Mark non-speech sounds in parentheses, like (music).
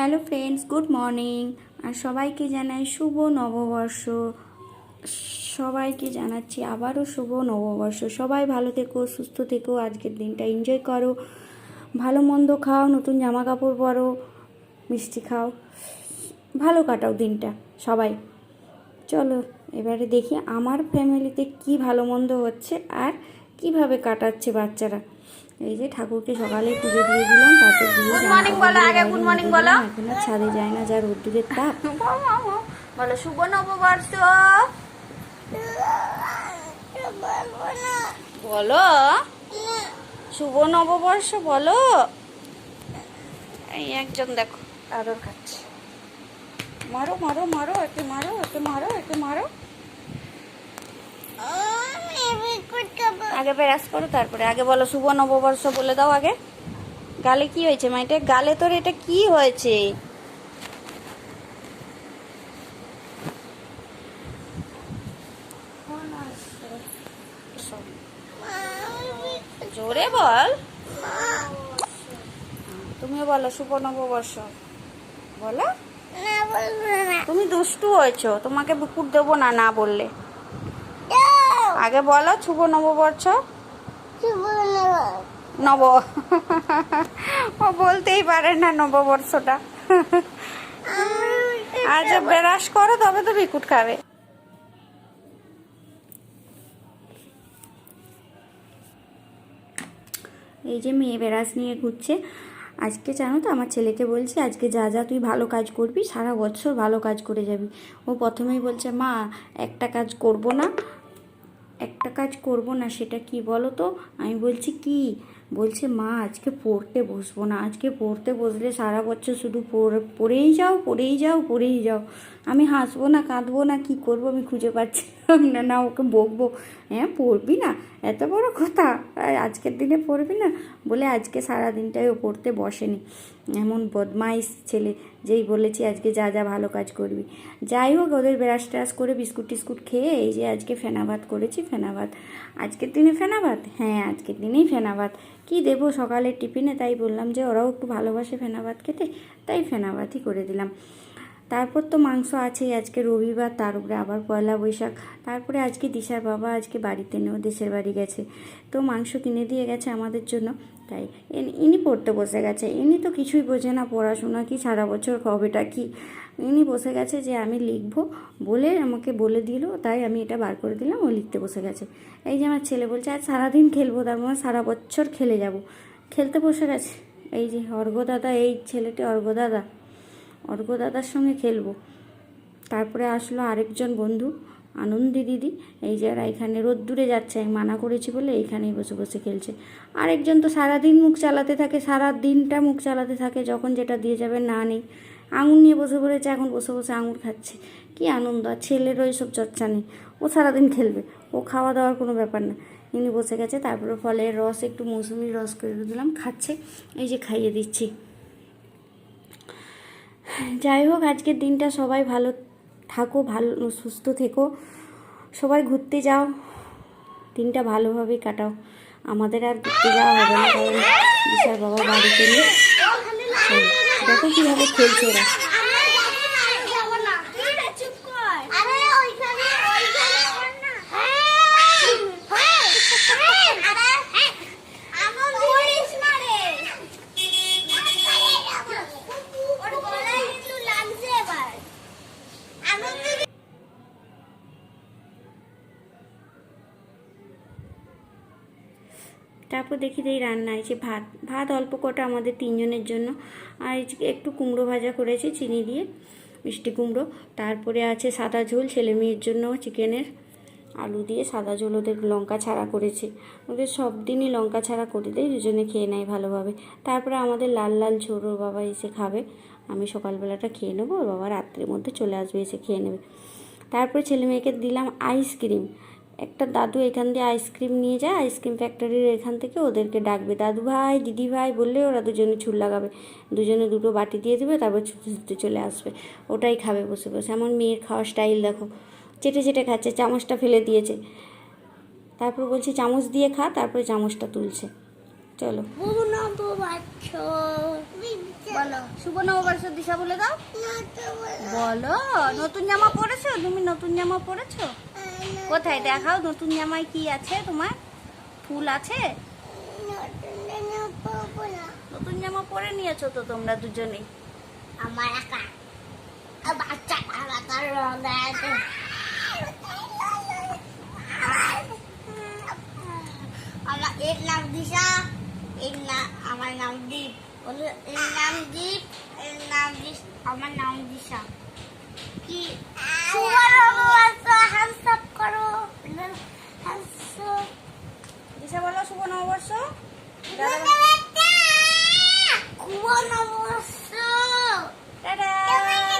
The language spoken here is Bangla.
Hello friends, good morning. আর সবাইকে জানাই শুভ নববর্ষ। সবাইকে জানাচ্ছি আবারও শুভ নববর্ষ। সবাই ভালো থেকো, সুস্থ থেকো, আজকের দিনটা এনজয় করো। ভালো মন্দ খাও, নতুন জামা কাপড় পরো, মিষ্টি খাও। ভালো কাটাও দিনটা, সবাই। চলো, এবারে দেখি আমার ফ্যামিলিতে কি ভালো মন্দ হচ্ছে আর কীভাবে কাটাচ্ছে বাচ্চারা। এই যে ঠাকুরকে সকালে পুজো দিয়ে দিলাম তারপর দিয়ে। এখন আর ছাদে যায় না যা রোদ্দুরের তাপ। (laughs) বলো শুভ নববর্ষ। বলো শুভ নববর্ষ বলো। এই একজন দেখো আদর খাচ্ছে। মারো মারো মারো একে মারো একে মারো একে মারো। আগে ব্যারাস করো, তারপরে আগে বলো শুভ নববর্ষ বলে দাও আগে। গালে কি হয়েছে মাইটে? গালে তোর এটা কি হয়েছে? জোরে বল। তুমিও বলো শুভ নববর্ষ। বলো। তুমি দুষ্টু হয়েছো, তোমাকে বুকুর দেবো না না বললে। আগে বলো শুভ নববর্ষ। নব ও বলতেই পারে না নববর্ষটা। আজ বেরাস করো তবে তো বিকুট খাবে। এই যে মেয়ে বেড়াস নিয়ে ঘুরছে। আজকে জানো তো আমার ছেলেকে বলছি আজকে যা যা তুই ভালো কাজ করবি সারা বছর ভালো কাজ করে যাবি। ও প্রথমেই বলছে মা একটা কাজ করব না। একটা কাজ করব না, সেটা কি বলো তো আমি বলছি, কি? বলছে, মা, আজকে পড়তে বসবো না। আজকে পড়তে বসলে সারা বছর শুধু পড়- পড়েই যাও পড়েই যাও পড়েই যাও। আমি হাসবো না, কাঁদবো না, কি করব? আমি খুঁজে পাচ্ছিলাম না না, ওকে বকবো। হ্যাঁ পড়বি না? এত বড় কথা। আজকের দিনে পড়বি না? বলে আজকে সারা দিনটাই ও পড়তে বসেনি। এমন বদমাইশ ছেলে, যেই বলেছি আজকে যা যা ভালো কাজ করবি। যাই হোক, ওদের ব্রাশ ট্রাশ করে বিস্কুট টিস্কুট খেয়ে এই যে আজকে ফেনা ভাত করেছি ফেনাভাত আজকের দিনে ফেনা ভাত? হ্যাঁ আজকের দিনেই ফেনা ভাত। কী দেবো সকালের টিফিনে? তাই বললাম যে ওরাও একটু ভালোবাসে ফেনা ভাত খেতে, তাই ফেনাভাতই করে দিলাম। তারপর তো মাংস আছেই, আজকে রবিবার, তার উপরে আবার পয়লা বৈশাখ। তারপরে আজকে দিশার বাবা আজকে বাড়িতে নেও দেশের বাড়ি গেছে। তো মাংস কিনে দিয়ে গেছে আমাদের জন্য। তাই ইনি- পড়তে বসে গেছে। ইনি তো কিছুই বোঝে না পড়াশোনা কি, সারা বছর কবেটা কি। ইনি বসে গেছে যে আমি লিখব বলে আমাকে বলে দিল, তাই আমি এটা বার করে দিলাম, ও লিখতে বসে গেছে। এই যে আমার ছেলে বলছে, আজ সারাদিন খেলব, তার মানে সারা বছর খেলে যাব। খেলতে বসে গেছে। এই যে অর্ঘ দাদা, এই ছেলেটি অর্ঘ দাদা। অর্ঘ দাদার সঙ্গে খেলব। তারপরে আসলো আরেকজন বন্ধু, আনন্দি দিদি। এই যারা এখানে রোদ্দুরে যাচ্ছে, আমি মানা করেছি বলে এইখানেই বসে বসে খেলছে। আরেকজন তো সারাদিন মুখ চালাতে থাকে সারা দিনটা মুখ চালাতে থাকে, যখন যেটা দিয়ে যাবে না নেই। আঙুর নিয়ে বসে পড়েছে, এখন বসে বসে আঙুর খাচ্ছে। কি আনন্দ, আর ছেলেরও এইসব চর্চা নেই। ও সারাদিন খেলবে, ও খাওয়া দাওয়ার কোনো ব্যাপার না। ইনি বসে গেছে, তারপরে ফলের রস, একটু মৌসুমির রস করে দিলাম, খাচ্ছে। এই যে খাইয়ে দিচ্ছি। যাই হোক, আজকের দিনটা সবাই ভালো থাকো, ভালো, সুস্থ থেকো। সবাই ঘুরতে যাও। দিনটা ভালোভাবেই কাটাও। আমাদের আর ঘুরতে যাওয়া হবে না, কারণ বিশাল বাবা বাড়িতে নেই দেখো কীভাবে খেলছে ওরা। তারপর দেখি এই রান্না যে ভাত। ভাত অল্প কটা আমাদের তিনজনের জন্য। আর একটু কুমড়ো ভাজা করেছি, চিনি দিয়ে মিষ্টি কুমড়ো। তারপরে আছে সাদা ঝোল, ছেলে মেয়ের জন্য চিকেনের আলু দিয়ে সাদা ঝোল। ওদের লঙ্কা ছাড়া করেছি। ওদের সব দিনই লঙ্কা ছাড়া করে দেয়, দুজনে খেয়ে নেয় ভালোভাবে। তারপরে আমাদের লাল লাল ঝোল, ওর বাবা এসে খাবে। আমি সকালবেলাটা খেয়ে নেব, ওর বাবা রাত্রের মধ্যে চলে আসবে, এসে খেয়ে নেবে। তারপরে ছেলে মেয়েকে দিলাম আইসক্রিম একটা দাদু এখান দিয়ে আইসক্রিম নিয়ে যায় আইসক্রিম ফ্যাক্টরির এখান থেকে ওদেরকে ডাকবে দাদু ভাই দিদি ভাই বললে ওরা দুজনে ছুট লাগাবে। দুজনে দুটো বাটি দিয়ে দেবে তারপর ছুটে ছুটে চলে আসবে। ওটাই খাবে বসে বসে। আমার মেয়ের খাওয়ার স্টাইল দেখো। চেটে চেটে খাচ্ছে চামচটা ফেলে দিয়েছে। তারপর বলছি চামচ দিয়ে খা তারপরে চামচটা তুলছে। চলো। নববর্ষ বলো শুভ নববর্ষের দিশা বলে দাও। বলো নতুন জামা পরেছো? তুমি নতুন জামা পরেছো? কোথায় দেখাও? নতুন জামায় কি আছে তোমার? ফুল আছে? নতুন জামা পরে নিয়েছো তো তোমরা দুজনেই আমার একা। আর বাচ্চা আমার এর নাম দিশা এর নাম আমার নাম দীপ। এর নাম দীপ এর নাম দিশ আমার নাম দিশা। কি? ¿Se vuelve su bono bolso? ¡Cubono bolso! ¡Tarán!